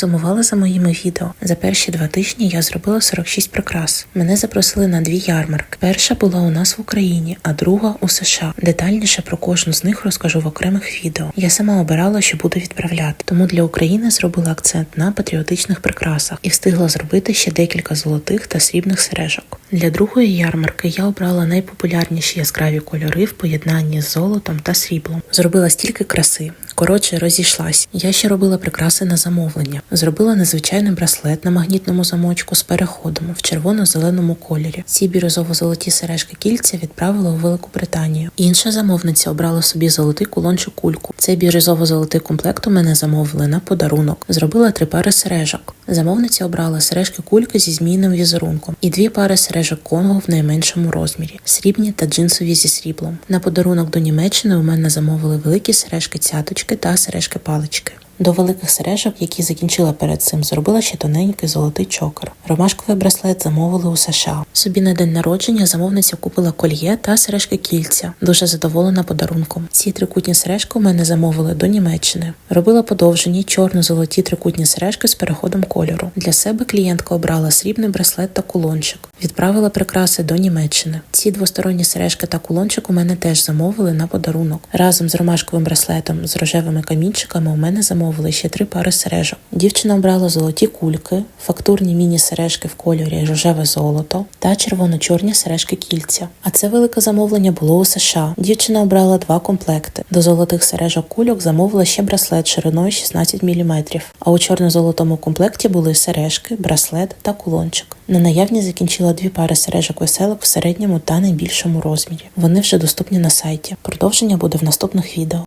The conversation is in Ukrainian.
Сумувала за моїми відео. За перші два тижні я зробила 46 прикрас. Мене запросили на дві ярмарки. Перша була у нас в Україні, а друга у США. Детальніше про кожну з них розкажу в окремих відео. Я сама обирала, що буду відправляти. Тому для України зробила акцент на патріотичних прикрасах і встигла зробити ще декілька золотих та срібних сережок. Для другої ярмарки я обрала найпопулярніші яскраві кольори в поєднанні з золотом та сріблом. Зробила стільки краси. Коротше, розійшлась. Я ще робила прикраси на замовлення. Зробила незвичайний браслет на магнітному замочку з переходом в червоно-зеленому кольорі. Ці бірюзово-золоті сережки кільця відправила у Велику Британію. Інша замовниця обрала собі золотий кулон чи кульку. Цей бірюзово-золотий комплект у мене замовили на подарунок. Зробила три пари сережок. Замовниця обрала сережки кульки зі змійним візерунком і дві пари сережок Конго в найменшому розмірі срібні та джинсові зі сріблом. На подарунок до Німеччини у мене замовили великі сережки цяточки та сережки палички. До великих сережок, які закінчила перед цим, зробила ще тоненький золотий чокер. Ромашковий браслет замовили у США. Собі на день народження замовниця купила кольє та сережки кільця. Дуже задоволена подарунком. Ці трикутні сережки у мене замовили до Німеччини. Робила подовжені чорно-золоті трикутні сережки з переходом кольору. Для себе клієнтка обрала срібний браслет та кулончик. Відправила прикраси до Німеччини. Ці двосторонні сережки та кулончик у мене теж замовили на подарунок. Разом з ромашковим браслетом з рожевими камінчиками у мене замовили ще три пари сережок. Дівчина обрала золоті кульки, фактурні міні-сережки в кольорі рожеве золото та червоно-чорні сережки кільця. А це велике замовлення було у США. Дівчина обрала два комплекти. До золотих сережок кульок замовила ще браслет шириною 16 мм. А у чорно-золотому комплекті були сережки, браслет та кулончик. На наявні закінчила дві пари сережок веселок в середньому та найбільшому розмірі. Вони вже доступні на сайті. Продовження буде в наступних відео.